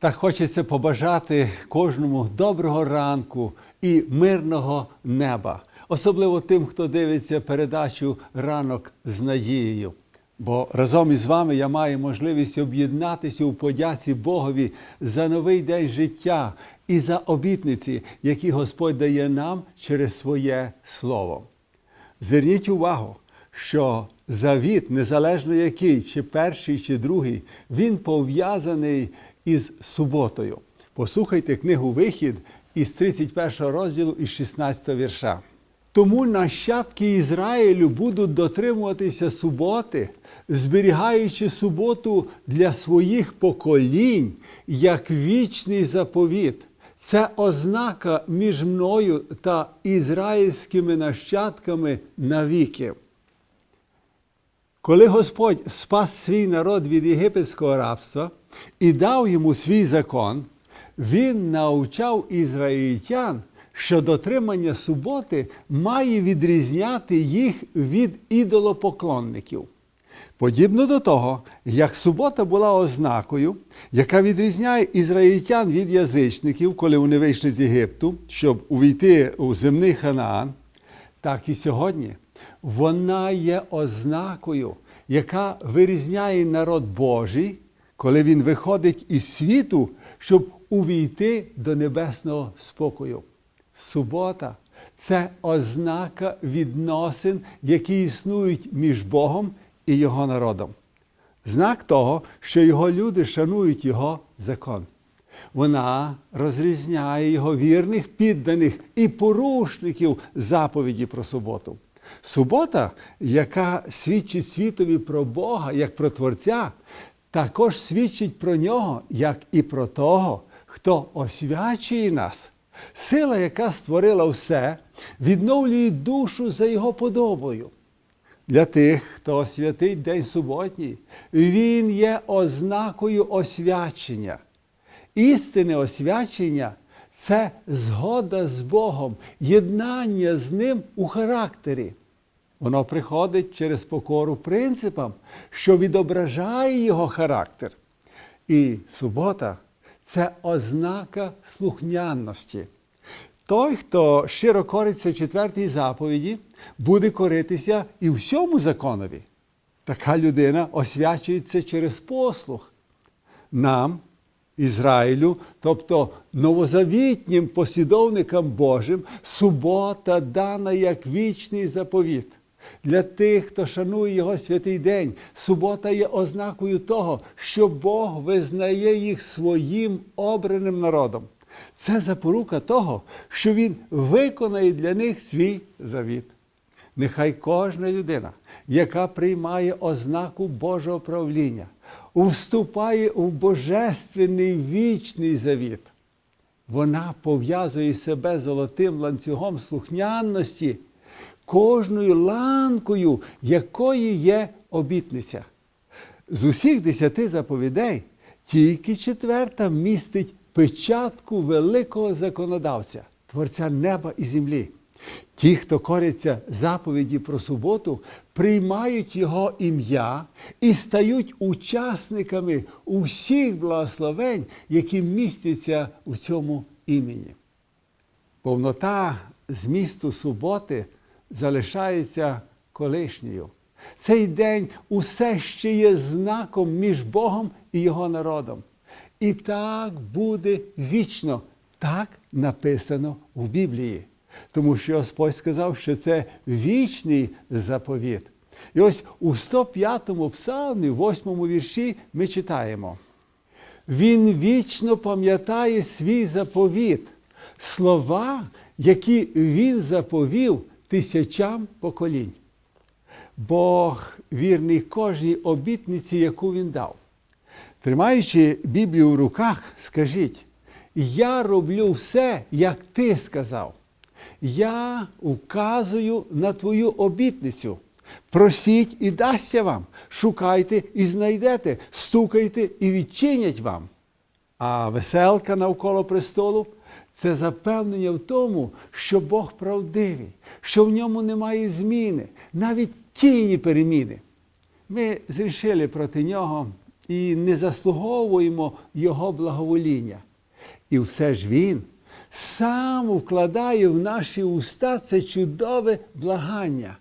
Так хочеться побажати кожному доброго ранку і мирного неба, особливо тим, хто дивиться передачу Ранок з надією. Бо разом із вами я маю можливість об'єднатися у подяці Богові за новий день життя і за обітниці, які Господь дає нам через своє слово. Зверніть увагу, що завіт, незалежно який, чи перший, чи другий, він пов'язаний із суботою. Послухайте книгу Вихід із 31 розділу із 16 вірша. Тому нащадки Ізраїлю будуть дотримуватися суботи, зберігаючи суботу для своїх поколінь як вічний заповіт. Це ознака між мною та ізраїльськими нащадками навіки. Коли Господь спас свій народ від єгипетського рабства і дав йому свій закон, він навчав ізраїльтян, що дотримання суботи має відрізняти їх від ідолопоклонників. Подібно до того, як субота була ознакою, яка відрізняє ізраїльтян від язичників, коли вони вийшли з Єгипту, щоб увійти у земний Ханаан, так і сьогодні вона є ознакою, яка вирізняє народ Божий, коли він виходить із світу, щоб увійти до небесного спокою. Субота це ознака відносин, які існують між Богом і Його народом. Знак того, що його люди шанують Його закон. Вона розрізняє його вірних, підданих і порушників заповіді про суботу. Субота, яка свідчить світові про Бога як про Творця, також свідчить про нього, як і про того, хто освячує нас. Сила, яка створила все, відновлює душу за його подобою. Для тих, хто святить День суботній, він є ознакою освячення. Істинне освячення це згода з Богом, єднання з Ним у характері. Воно приходить через покору принципам, що відображає його характер. І субота це ознака слухняності. Той, хто щиро кориться четвертій заповіді, буде коритися і всьому законові. Така людина освячується через послух. Нам, Ізраїлю, тобто новозавітнім послідовникам Божим, субота дана як вічний заповіт. Для тих, хто шанує його святий день, субота є ознакою того, що Бог визнає їх своїм обраним народом. Це запорука того, що Він виконає для них свій завіт. Нехай кожна людина, яка приймає ознаку Божого правління, вступає у божественний вічний завіт. Вона пов'язує себе золотим ланцюгом слухняності, кожною ланкою, якої є обітниця. З усіх десяти заповідей тільки четверта містить печатку великого законодавця, Творця неба і землі. Ті, хто коряться заповіді про суботу, приймають Його ім'я і стають учасниками усіх благословень, які містяться у цьому імені. Повнота змісту суботи залишається колишньою. Цей день усе ще є знаком між Богом і Його народом. І так буде вічно. Так написано в Біблії. Тому що Господь сказав, що це вічний заповіт. І ось у 105-му псалмі, 8-му вірші, ми читаємо. Він вічно пам'ятає свій заповіт, слова, які він заповів тисячам поколінь. Бог вірний кожній обітниці, яку він дав. Тримаючи Біблію в руках, скажіть, я роблю все, як ти сказав. Я указую на твою обітницю. Просіть і дасться вам, шукайте і знайдете, стукайте і відчинять вам. А веселка навколо престолу це запевнення в тому, що Бог правдивий, що в ньому немає зміни, навіть тіні переміни. Ми зрішили проти нього і не заслуговуємо Його благовоління. І все ж Він сам вкладає в наші уста це чудове благання.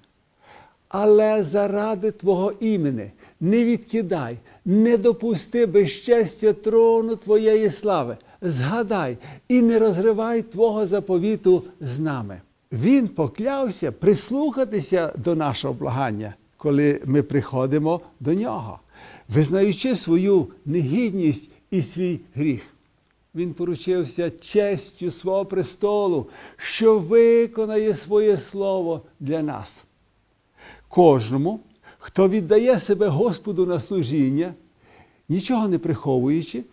Але заради Твого імені не відкидай, не допусти безчестя трону Твоєї слави. Згадай і не розривай Твого заповіту з нами. Він поклявся прислухатися до нашого благання, коли ми приходимо до нього, визнаючи свою негідність і свій гріх. Він поручився честю свого престолу, що виконає своє слово для нас. Кожному, хто віддає себе Господу на служіння, нічого не приховуючи,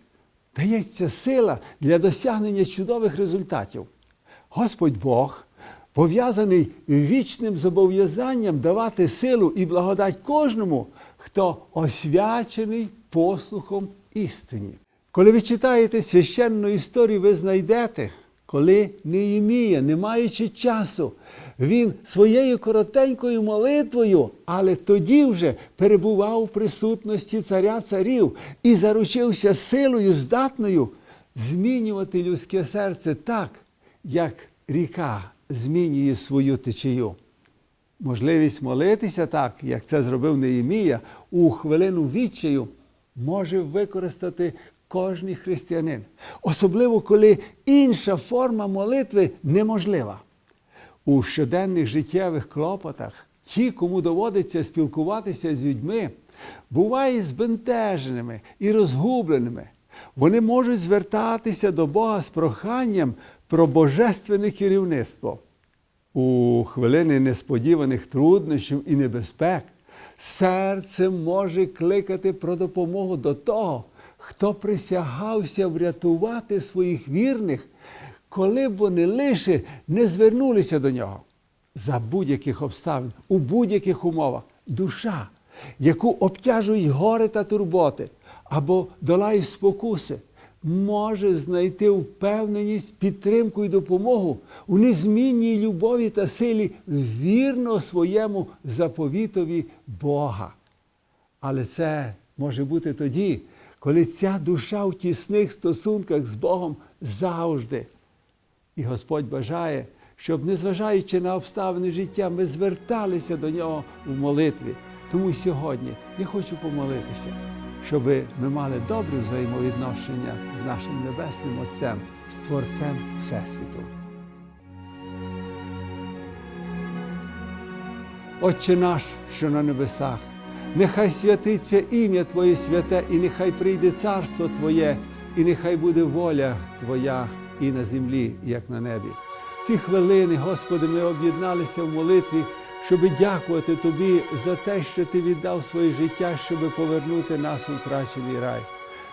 дається сила для досягнення чудових результатів. Господь Бог пов'язаний вічним зобов'язанням давати силу і благодать кожному, хто освячений послухом істині. Коли ви читаєте священну історію, ви знайдете, коли Неємія, не маючи часу, він своєю коротенькою молитвою, але тоді вже перебував у присутності царя царів і заручився силою здатною змінювати людське серце так, як ріка змінює свою течію. Можливість молитися так, як це зробив Неємія, у хвилину відчаю може використати кожний християнин. Особливо, коли інша форма молитви неможлива. У щоденних життєвих клопотах ті, кому доводиться спілкуватися з людьми, бувають збентеженими і розгубленими. Вони можуть звертатися до Бога з проханням про божественне керівництво. У хвилини несподіваних труднощів і небезпек серце може кликати про допомогу до того, хто присягався врятувати своїх вірних, коли б вони лише не звернулися до нього. За будь-яких обставин, у будь-яких умовах, душа, яку обтяжують гори та турботи або долають спокуси, може знайти впевненість, підтримку і допомогу у незмінній любові та силі вірно своєму заповітові Бога. Але це може бути тоді, коли ця душа в тісних стосунках з Богом завжди. І Господь бажає, щоб, незважаючи на обставини життя, ми зверталися до нього в молитві. Тому сьогодні я хочу помолитися, щоб ми мали добре взаємовідношення з нашим Небесним Отцем, з Творцем Всесвіту. Отче наш, що на небесах, нехай святиться ім'я Твоє святе, і нехай прийде царство Твоє, і нехай буде воля Твоя і на землі, як на небі. Ці хвилини, Господи, ми об'єдналися в молитві, щоб дякувати Тобі за те, що Ти віддав своє життя, щоб повернути нас у втрачений рай.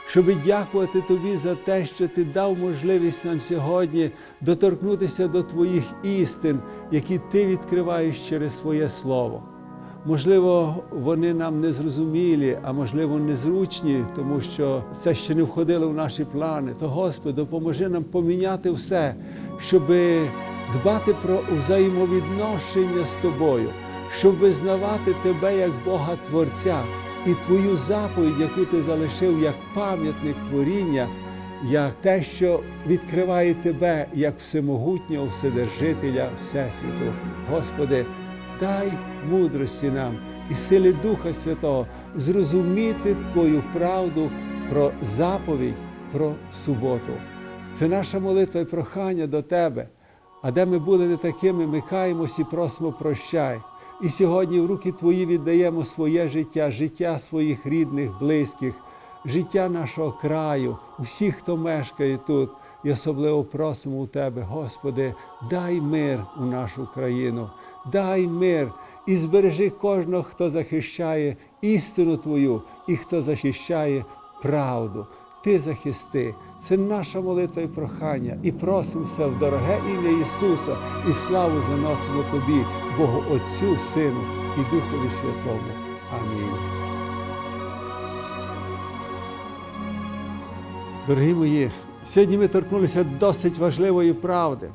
Щоб дякувати Тобі за те, що Ти дав можливість нам сьогодні доторкнутися до Твоїх істин, які Ти відкриваєш через своє Слово. Можливо, вони нам не зрозумілі, а можливо, незручні, тому що це ще не входило в наші плани. То, Господи, допоможи нам поміняти все, щоб дбати про взаємовідношення з Тобою, щоб визнавати Тебе як Бога Творця і Твою заповідь, яку Ти залишив як пам'ятник творіння, як те, що відкриває Тебе як всемогутнього Вседержителя Всесвіту. Господи, дай мудрості нам і сили Духа Святого зрозуміти Твою правду про заповідь, про суботу. Це наша молитва і прохання до Тебе. А де ми були не такими, ми каємось і просимо прощай. І сьогодні в руки Твої віддаємо своє життя, життя своїх рідних, близьких, життя нашого краю, усіх, хто мешкає тут. І особливо просимо у Тебе, Господи, дай мир у нашу країну, дай мир і збережи кожного, хто захищає істину Твою і хто захищає правду. Ти захисти. Це наша молитва і прохання. І просимо все в дороге ім'я Ісуса, і славу заносимо Тобі, Богу Отцю, Сину і Духові Святому. Амінь. Дорогі мої, сьогодні ми торкнулися досить важливої правди,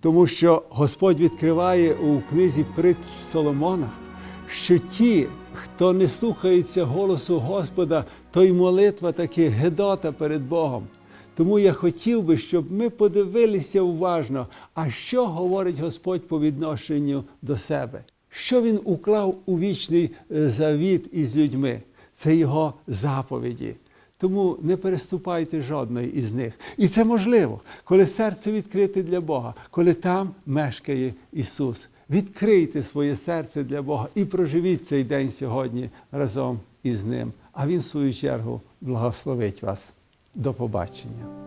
тому що Господь відкриває у книзі притч Соломона, що ті, хто не слухається голосу Господа, то й молитва таки гедота перед Богом. Тому я хотів би, щоб ми подивилися уважно, а що говорить Господь по відношенню до себе, що Він уклав у вічний е, завіт із людьми. Це Його заповіді. Тому не переступайте жодної із них. І це можливо, коли серце відкрите для Бога, коли там мешкає Ісус. Відкрийте своє серце для Бога і проживіть цей день сьогодні разом із Ним. А Він, в свою чергу, благословить вас. До побачення.